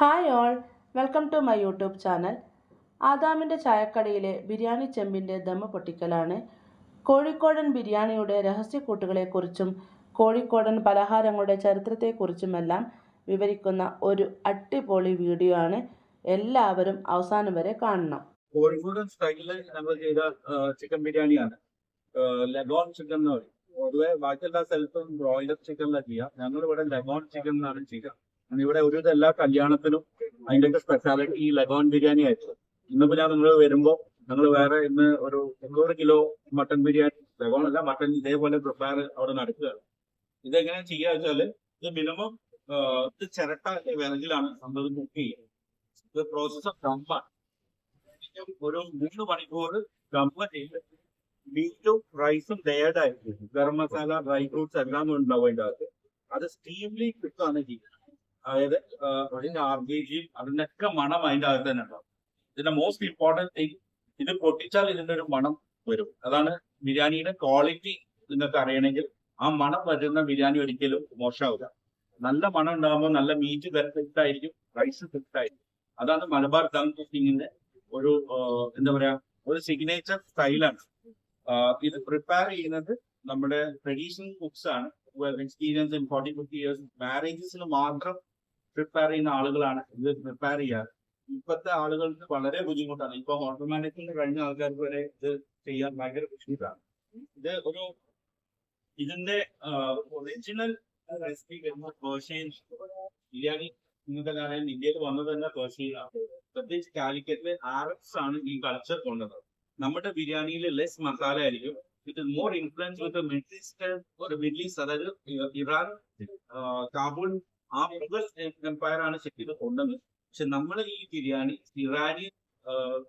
Hi all welcome to my YouTube channel ആദാമിന്റെ ചായക്കടയിലെ ബിരിയാണി ചെമ്പിന്റെ ദമ്മ പൊട്ടിക്കലാണ്. കോഴിക്കോടൻ ബിരിയാണിയുടെ രഹസ്യക്കൂട്ടുകളെക്കുറിച്ചും കോഴിക്കോടൻ പലഹാരങ്ങളുടെ ചരിത്രത്തെക്കുറിച്ചുമെല്ലാം വിവരിക്കുന്ന ഒരു അടിപൊളി വീഡിയോ ആണ് എല്ലാവരും അവസാനം വരെ കാണണം. കോഴിക്കോടൻ സ്റ്റൈലിൽ നമ്മൾ ചെയ്ത ചിക്കൻ ബിരിയാണിയാണ്. ലെഗോൺ ചിക്കൻ എന്ന് പറയും. പൊതുവെ ബാക്കിയെല്ലാ സ്ഥലത്തും ബ്രോയിലർ ചിക്കനിലാണ് ചെയ്യാം. ഞങ്ങൾ ഇവിടെ ലെഗോൺ ചിക്കൻ എന്നാണ് ചെയ്യുക. ഇവിടെ ഒരു എല്ലാ കല്യാണത്തിനും അതിന്റെയൊക്കെ സ്പെഷ്യാലിറ്റി ഈ ലഗോൺ ബിരിയാണി ആയിരുന്നു. ഇന്നിപ്പോ ഞാൻ നിങ്ങൾ വരുമ്പോ ഞങ്ങൾ വേറെ ഇന്ന് ഒരു മുന്നൂറ് കിലോ മട്ടൺ ബിരിയാണി ലഗോൺ അല്ല മട്ടൺ ഇതേപോലെ പ്രിപ്പയർ അവിടെ നടക്കുകയാണ്. ഇതെങ്ങനെ ചെയ്യുക വെച്ചാൽ ഇത് മിനിമം ഇത് ചിരട്ട വിറകിലാണ് നമ്മൾ കുക്ക് ചെയ്യുക. ഇത് പ്രോസസ് ഓഫ് ഒരു മൂന്ന് മണിക്കൂർ കമ്പ ചെയ്ത് മീറ്റും റൈസും layered garam masala dry fruits എല്ലാം ഉണ്ടാവും അകത്ത് അത് സ്റ്റീംലി കുക്കാണ് ചെയ്യുന്നത്. അതായത് അതിന്റെ ആർ അതിന്റെ ഒക്കെ മണം അതിന്റെ അകത്ത് തന്നെ ഉണ്ടാവും. ഇതിന്റെ മോസ്റ്റ് ഇമ്പോർട്ടന്റ് തിങ് ഇത് പൊട്ടിച്ചാൽ ഇതിന്റെ ഒരു മണം വരും. അതാണ് ബിരിയാണിയുടെ ക്വാളിറ്റി നിങ്ങൾക്ക് അറിയണമെങ്കിൽ ആ മണം വരുന്ന ബിരിയാണി ഒരിക്കലും മോശമാവില്ല. നല്ല മണം ഉണ്ടാകുമ്പോൾ നല്ല മീറ്റ് പെർഫെക്റ്റ് ആയിരിക്കും റൈസ് ഫിറ്റ് ആയിരിക്കും. അതാണ് മലബാർ ദം കുക്കിങ്ങിന്റെ ഒരു എന്താ പറയാ ഒരു സിഗ്നേച്ചർ സ്റ്റൈലാണ് ഇത് പ്രിപ്പയർ ചെയ്യുന്നത് നമ്മുടെ ട്രഡീഷണൽ കുക്സ് ആണ് experience in forty fifty years മാരേജസിന് മാത്രം പ്രിപ്പയർ ചെയ്യുന്ന ആളുകളാണ്. ഇത് പ്രിപ്പയർ ചെയ്യാറ് ഇപ്പോഴത്തെ ആളുകൾക്ക് വളരെ ബുദ്ധിമുട്ടാണ്. ഇപ്പൊ ഹോട്ടൽ മാനേജ്മെന്റ് കഴിഞ്ഞ ആൾക്കാർക്ക് വരെ ഇത് ചെയ്യാൻ ഭയങ്കര ബുദ്ധിമുട്ടാണ്. ഇത് ഒരു ഇതിന്റെ ഒറിജിനൽ റെസിപ്പി വരുന്ന പേർഷ്യൻ ബിരിയാണി നിങ്ങൾക്കെല്ലാം ഇന്ത്യയിൽ വന്നത് തന്നെ പേർഷ്യയിലാണ് പ്രത്യേകിച്ച് കാലിക്കറ്റിലെ ആർഎക്സ് ആണ് ഈ കൾച്ചർ കൊണ്ടത്. നമ്മുടെ ബിരിയാണിയിൽ ലെസ് മസാല ആയിരിക്കും. Is more influence with middle east ഒരു മിഡിൽ ഈസ്റ്റ് അതായത് ഇറാൻ കാബൂൾ ആ മുഗൾ എംപയർ ആണ് ശരിക്കും കൊണ്ടത് പക്ഷെ നമ്മൾ ഈ ബിരിയാണി ഇറാനിയൻ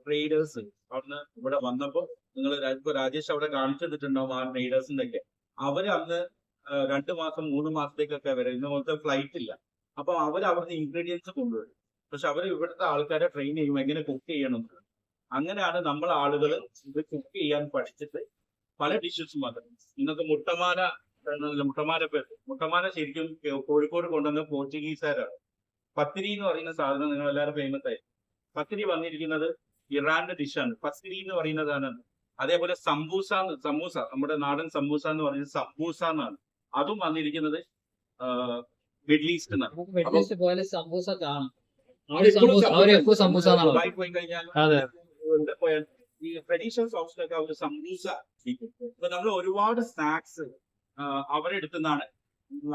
ട്രേഡേഴ്സ് അവിടുന്ന് ഇവിടെ വന്നപ്പോ നിങ്ങൾ ഇപ്പൊ രാജേഷ് അവിടെ കാണിച്ചു തന്നിട്ടുണ്ടാവും ആ ട്രേഡേഴ്സിന്റെ ഒക്കെ. അന്ന് രണ്ട് മാസം മൂന്ന് മാസത്തേക്കൊക്കെ വരെ ഇന്ന് പോലത്തെ ഫ്ലൈറ്റ് ഇല്ല. അപ്പൊ അവർ അവിടുന്ന് ഇൻഗ്രീഡിയൻസ് കൊണ്ടുവരും. പക്ഷെ അവർ ഇവിടുത്തെ ആൾക്കാരെ ട്രെയിൻ ചെയ്യും എങ്ങനെ കുക്ക് ചെയ്യണം. അങ്ങനെയാണ് നമ്മൾ ആളുകൾ ഇത് കുക്ക് ചെയ്യാൻ പഠിച്ചിട്ട് പല ഡിഷസും വന്നത്. ഇന്നത്തെ മുട്ടമാല മുട്ടമാല പേര് മുട്ടമാരെ ശരിക്കും കോഴിക്കോട് കൊണ്ടുവന്ന പോർച്ചുഗീസുകാരാണ്. പത്തിരി എന്ന് പറയുന്ന സാധനം നിങ്ങൾ എല്ലാവരും ഫേമസ് ആയി. പത്തിരി വന്നിരിക്കുന്നത് ഇറാന്റെ ഡിഷാണ് പത്തിരി എന്ന് പറയുന്നതാണ് അതേപോലെ സംബൂസ എന്ന്- സമൂസ നമ്മുടെ നാടൻ സമ്പൂസ എന്ന് പറയുന്നത് സമ്പൂസ എന്നാണ്. അതും വന്നിരിക്കുന്നത് മിഡിൽ ഈസ്റ്റ് പോയാൽ ഈ ട്രഡീഷണൽ ഹൗസിലൊക്കെ അവർ സംബൂസ. ഇപ്പൊ നമ്മൾ ഒരുപാട് സ്നാക്സ് അവരെടുത്തുനിന്നാണ്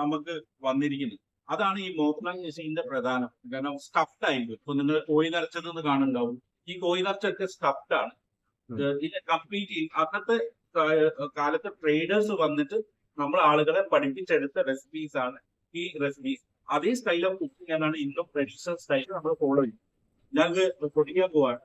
നമുക്ക് വന്നിരിക്കുന്നത്. അതാണ് ഈ മോക്ലാൻ മെഷീന്റെ പ്രധാനം. കാരണം സ്റ്റഫ്ഡ് ആയിരിക്കും. ഇപ്പൊ നിങ്ങൾ കോഴി നിറച്ചതെന്ന് കാണുന്നുണ്ടാവും. ഈ കോയിൽ നിറച്ചൊക്കെ സ്റ്റഫ്ഡ് ആണ്. ഇത് കംപ്ലീറ്റ് അന്നത്തെ കാലത്ത് ട്രേഡേഴ്സ് വന്നിട്ട് നമ്മൾ ആളുകളെ പഠിപ്പിച്ചെടുത്ത റെസിപ്പീസ് ആണ് ഈ റെസിപ്പീസ് അതേ സ്റ്റൈൽ ഓഫ് കുക്കിംഗ് എന്നാണ് ഇന്നും ട്രഡീഷണൽ സ്റ്റൈൽ നമ്മൾ ഫോളോ ചെയ്യും ഞങ്ങൾക്ക് പൊടിക്കാൻ പോവാണ്.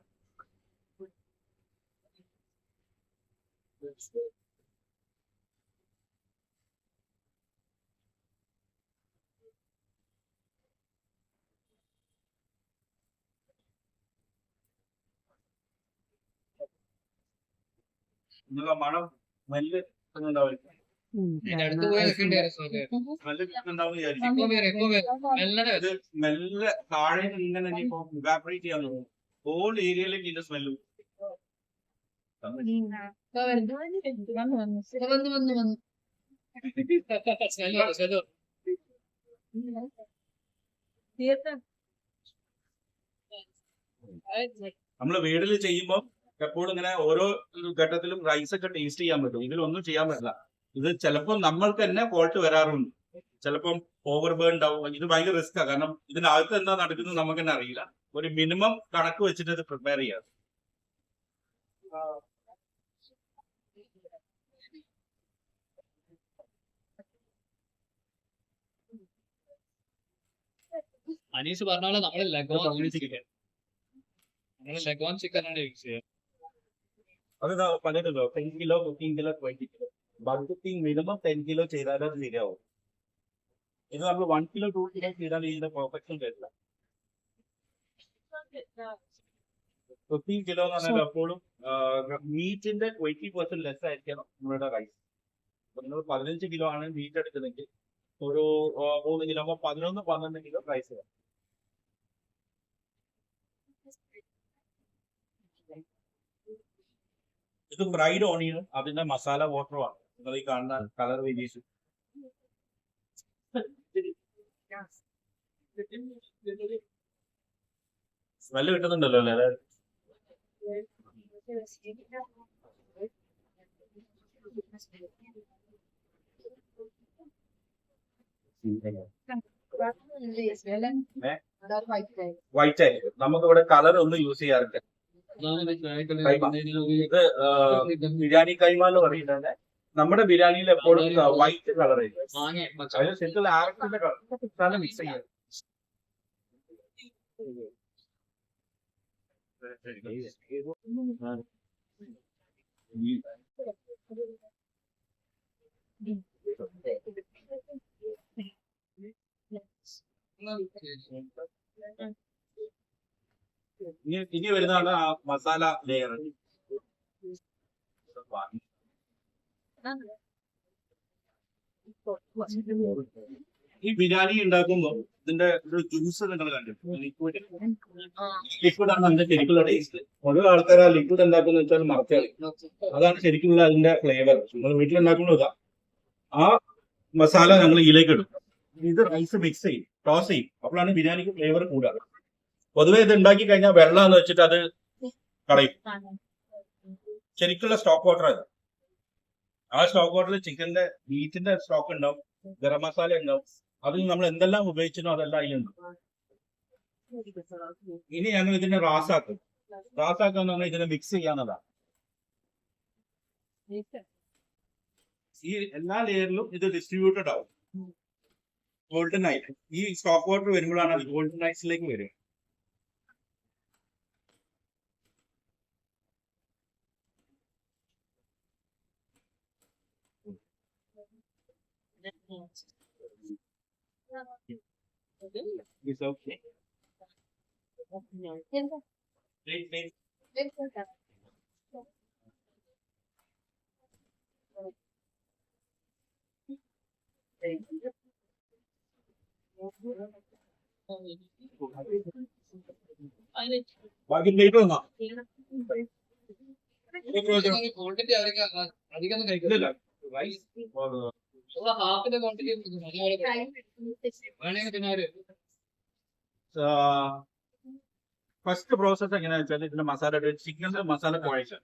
മണം നെല്ല് ഉണ്ടാവും ഇതിന്റെ അടുത്ത് പോയി നിൽക്കേണ്ടി വരും സുഖം. മെല്ലെ ഉണ്ടാവും വിചാരിക്കും. എക്കോ വേറെ എക്കോ വേറെ മെല്ലനെ ഇത് മെല്ലെ താഴെ ഇങ്ങനെ ഇവാപറേറ്റ് ചെയ്യാൻ തുടങ്ങും ഹോൾ ഏരിയയിലേക്ക് ഇതിന്റെ സ്മെല്ല് നമ്മൾ വന്ന് വന്ന് എപ്പോഴും ഇങ്ങനെ ഓരോ ഘട്ടത്തിലും റൈസ് ഒക്കെ ടേസ്റ്റ് ചെയ്യാൻ പറ്റും. ഇതിലൊന്നും ചെയ്യാൻ പറ്റില്ല. ഇത് ചിലപ്പോൾ നമ്മൾക്ക് തന്നെ ഫോൾട്ട് വരാറുണ്ട്. ചിലപ്പം ഓവർ ബേൺ ഉണ്ടാവും. ഇത് ഭയങ്കര റിസ്ക് ആണ് കാരണം ഇതിനകത്ത് എന്താ നടക്കുന്നത് നമുക്ക് തന്നെ അറിയില്ല. ഒരു മിനിമം കണക്ക് വെച്ചിട്ട് ഇത് പ്രിപ്പയർ ചെയ്യാം. അനീഷ് പറഞ്ഞ പോലെ നമ്മൾ ലഗോൺ ചിക്കൻ. നമ്മൾ ലഗോൺ ചിക്കൻ ആണ് യൂസ് ചെയ്യുക അത് പറഞ്ഞിട്ടുണ്ടോ? Ten kilo fifteen kilo twenty kilo budgeting minimum ten kilo ചെയ്താലേ അത് ശരിയാവും. ഇത് നമ്മൾ വൺ കിലോ ടു കിലോ ചെയ്താൽ ഇതിന്റെ പെർഫെക്ഷൻ വരില്ല ഫിഫ്റ്റീൻ കിലോ എന്ന് പറഞ്ഞാൽ അപ്പോഴും മീറ്റിന്റെ ട്വന്റി പെർസെന്റ് ലെസ് ആയിരിക്കണം നമ്മുടെ റൈസ് നിങ്ങൾ പതിനഞ്ച് കിലോ ആണ് മീറ്റ് എടുക്കുന്നെങ്കിൽ ഒരു മൂന്ന് കിലോ പതിനൊന്ന് പന്ത്രണ്ട് കിലോ റൈസ് ഇത് ഫ്രൈഡ് ഓണിയൻ അതിന്റെ മസാല വാട്ടറുമാണ് നിങ്ങൾ ഈ കാണുന്ന കളർ വേരിയേഷൻ സ്മെല്ല് കിട്ടുന്നുണ്ടല്ലോ അല്ലേ? അതായത് വൈറ്റ് ആയിരിക്കും. നമുക്ക് ഇവിടെ കളർ ഒന്നും യൂസ് ചെയ്യാറില്ല. ഇത് ബിരിയാണി കൈമ എന്ന് പറയുന്നത് നമ്മുടെ ബിരിയാണിയിൽ എപ്പോഴും വൈറ്റ് കളർ ആയിരിക്കും. ശരിക്കും ആരത്തിന്റെ കളർ മിക്സ് ചെയ്യാം ഇനി ഇനി വരുന്നതാണ് ആ മസാല ലെയർ ഈ ബിരിയാണി ഉണ്ടാക്കുമ്പോ ഇതിന്റെ ഒരു ജ്യൂസ് നിങ്ങൾ കണ്ടിട്ടുണ്ട്. ലിക്വിഡ് ലിക്വിഡ് ആണ് അതിന്റെ ശരിക്കുള്ള ടേസ്റ്റ് ഓരോ ആൾക്കാർ ആ ലിക്വിഡ് ഉണ്ടാക്കുന്ന വെച്ചാൽ മറക്കാളി അതാണ് ശരിക്കുള്ള അതിന്റെ ഫ്ലേവർ നമ്മൾ വീട്ടിൽ ഇതാ. ആ മസാല ഞങ്ങൾ ഇതിലേക്ക് ഇടും. ഇത് റൈസ് മിക്സ് ചെയ്യും ടോസ് ചെയ്യും. അപ്പോഴാണ് ബിരിയാണിക്ക് ഫ്ലേവർ കൂടുക. പൊതുവെ ഇത് ഉണ്ടാക്കി കഴിഞ്ഞാൽ വെള്ളമെന്ന് വെച്ചിട്ട് അത് കളയും. ശരിക്കുള്ള സ്റ്റോക്ക് വാട്ടർ ആണ് ആ സ്റ്റോക്ക് വാട്ടറിൽ ചിക്കന്റെ മീറ്റിന്റെ സ്റ്റോക്ക് ഉണ്ടാവും ഗരം മസാല ഉണ്ടാവും. അതിൽ നമ്മൾ എന്തെല്ലാം ഉപയോഗിച്ചോ അതെല്ലാം അതിലുണ്ട് ഇനി ഞങ്ങൾ ഇതിനെ റാസാക്കും. റാസാക്കുക എന്ന് പറഞ്ഞാൽ ഇതിനെ മിക്സ് ചെയ്യാന്നതാ ഈ എല്ലാ ലെയറിലും ഇത് ഡിസ്ട്രിബ്യൂട്ടഡ് ആവും. ഗോൾഡൻ ആയിട്ട് ഈ സ്റ്റോക്ക് വാട്ടർ വരുമ്പോഴാണ് അത് ഗോൾഡൻ ഐസിലേക്ക് വരും It's okay. Wait, wait. ബാക്കി അധികം കഴിക്കുന്നില്ല റൈസ് ഹാഫിന്റെ ക്വാണ്ടിറ്റി ഫസ്റ്റ് പ്രോസസ് എങ്ങനെയാ വെച്ചാൽ ഇതിന്റെ മസാല ചിക്കന്റെ മസാല കുഴച്ച്.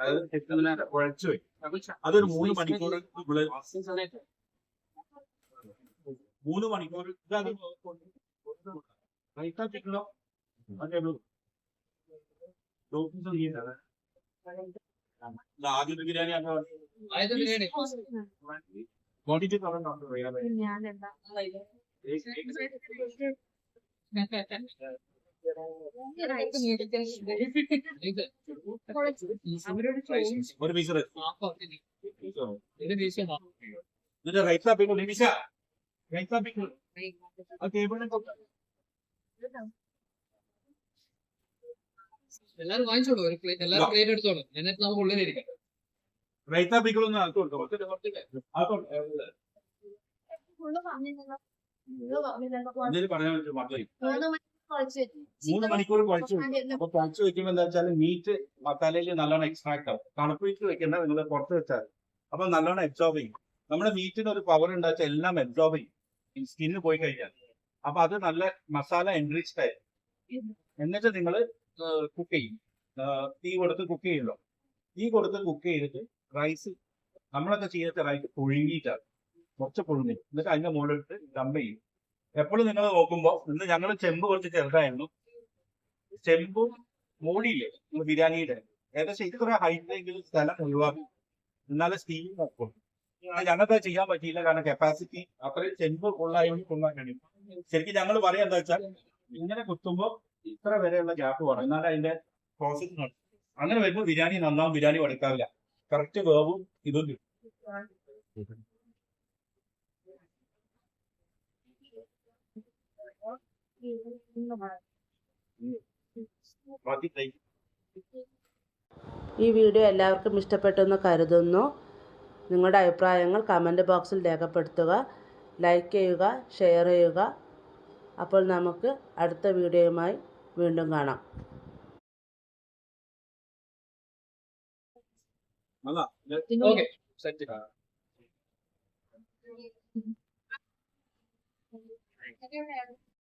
അതായത് ചിക്കനെ കുഴച്ച് വെക്കും. അതൊരു മൂന്ന് മണിക്കൂർ നമ്മൾ മൂന്ന് മണിക്കൂർ ചിക്കനോ ആദ്യത്തെ ബിരിയാണി ആദ്യത്തെ ബിരിയാണി. ക്വാണ്ടിറ്റി ഒരു പീസ് ഇതിന്റെ നിമിഷ ആ ടേബിളിനെ എല്ലാരും വാങ്ങിച്ചോളൂ ഒരു പ്ലേറ്റ് എല്ലാരും പ്ലേറ്റ് എടുത്തോളൂ. എന്നിട്ട് നമുക്ക് ഉള്ളിലിരിക്കാം. റൈത്ത പിക്കൽ ഒന്ന് അകത്ത് കൊടുക്കാം മൂന്ന് മണിക്കൂർ കുഴച്ച് വെക്കും അപ്പൊ കുഴച്ച് വെക്കുമ്പോ എന്താ വെച്ചാൽ മീറ്റ് മസാലയിൽ നല്ലോണം എക്സ്ട്രാക്ട് ആവും. തണുപ്പിച്ച് വെക്കേണ്ട നിങ്ങൾ പുറത്ത് വെച്ചാൽ. അപ്പൊ നല്ലോണം അബ്സോർബ് ചെയ്യും. നമ്മുടെ മീറ്റിന് ഒരു പവർ ഉണ്ടാച്ചാൽ എല്ലാം അബ്സോർബ് ചെയ്യും. സ്കിന്ന് പോയി കഴിഞ്ഞാൽ. അപ്പൊ അത് നല്ല മസാല എൻറിച്ച്ഡ് ആയി. എന്നിട്ട് നിങ്ങൾ കുക്ക് ചെയ്യും. തീ കൊടുത്ത് കുക്ക് ചെയ്യുമല്ലോ. തീ കൊടുത്ത് കുക്ക് ചെയ്തിട്ട് റൈസ് നമ്മളൊക്കെ ചെയ്യാത്ത റൈസ് പുഴുങ്ങിയിട്ടാണ് കുറച്ച് പുഴുങ്ങി. എന്നിട്ട് അതിന്റെ മുകളിലിട്ട് ഡംപ് ചെയ്യും. എപ്പോഴും നിങ്ങൾ നോക്കുമ്പോൾ ഇന്ന് ഞങ്ങൾ ചെമ്പ് കുറച്ച് ചെറുതായിരുന്നു. ചെമ്പും മൂടിയില്ലേ? ബിരിയാണിയുടെ. ഏകദേശം ഇത് കുറെ ഹൈറ്റിലെങ്കിലും സ്ഥലം ഒഴിവാക്കി. എന്നാലും സ്റ്റീം നോക്കും ഞങ്ങൾക്ക് ചെയ്യാൻ പറ്റിയില്ല. കാരണം കപ്പാസിറ്റി അത്രയും ചെമ്പ് ഫുള്ളായതുകൊണ്ട് കൊള്ളാൻ കഴിയും. ശരിക്കും ഞങ്ങൾ പറയാം എന്താ വെച്ചാൽ ഇങ്ങനെ കുത്തുമ്പോൾ ഇത്ര വരെയുള്ള ഗ്യാപ്പ് വേണം. എന്നാലും അതിന്റെ പ്രോസസ്സ് അങ്ങനെ വരുമ്പോൾ ബിരിയാണി നന്നാവും. ബിരിയാണി കൊടുക്കാറില്ല കറക്റ്റ് വേവും ഇതും കിട്ടും. ഈ വീഡിയോ എല്ലാവർക്കും ഇഷ്ടപ്പെട്ടെന്ന് കരുതുന്നു. നിങ്ങളുടെ അഭിപ്രായങ്ങൾ കമന്റ് ബോക്സിൽ രേഖപ്പെടുത്തുക. ലൈക്ക് ചെയ്യുക ഷെയർ ചെയ്യുക. അപ്പോൾ നമുക്ക് അടുത്ത വീഡിയോയുമായി വീണ്ടും കാണാം. അല്ല ഓക്കെ സെറ്റ് Thank you.